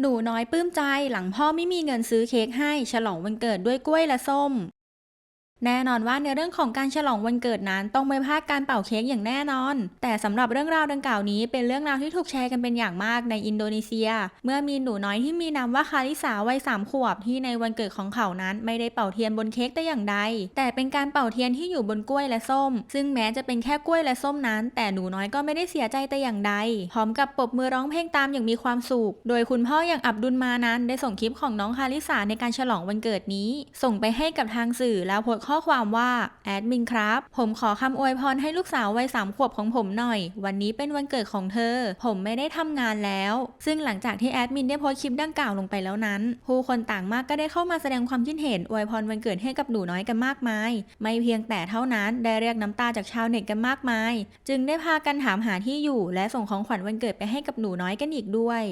หนูน้อยปลื้มใจหลังพ่อไม่มีเงินซื้อเค้กให้ ฉลองวันเกิดด้วยกล้วยและส้ม แน่นอนว่าในเรื่องของการฉลองวันเกิดนั้นต้องไม่พลาดการเป่าเค้กอย่างแน่นอน แต่สำหรับเรื่องราวดังกล่าวนี้เป็นเรื่องราวที่ถูกแชร์กันเป็นอย่างมากในอินโดนีเซีย เมื่อมีหนูน้อยที่มีนามว่าคาริสาวัยสามขวบที่ในวันเกิดของเขานั้นไม่ได้เป่าเทียนบนเค้กแต่อย่างใด แต่เป็นการเป่าเทียนที่อยู่บนกล้วยและส้ม ซึ่งแม้จะเป็นแค่กล้วยและส้มนั้น แต่หนูน้อยก็ไม่ได้เสียใจแต่อย่างใด พร้อมกับปรบมือร้องเพลงตามอย่างมีความสุข โดยคุณพ่ออย่างอับดุลมานั้น ได้ส่งคลิปของน้องคาริสาในการฉลองวันเกิดนี้ ส่งไปให้กับทางสื่อแล้วโพสข้อความว่า แอดมินครับ ผมขอคำอวยพรให้ลูกสาววัยสามขวบของผมหน่อย วันนี้เป็นวันเกิดของเธอ ผมไม่ได้ทำงานแล้ว ซึ่งหลังจากที่แอดมินได้โพสคลิปดังกล่าวลงไปแล้วนั้น ผู้คนต่างมากก็ได้เข้ามาแสดงความคิดเห็นอวยพรวันเกิดให้กับหนูน้อยกันมากมาย ไม่เพียงแต่เท่านั้นได้เรียกน้ำตาจากชาวเน็ตกันมากมาย จึงได้พากันถามหาที่อยู่ และส่งของขวัญวันเกิดไปให้กับหนูน้อยกันอีกด้วย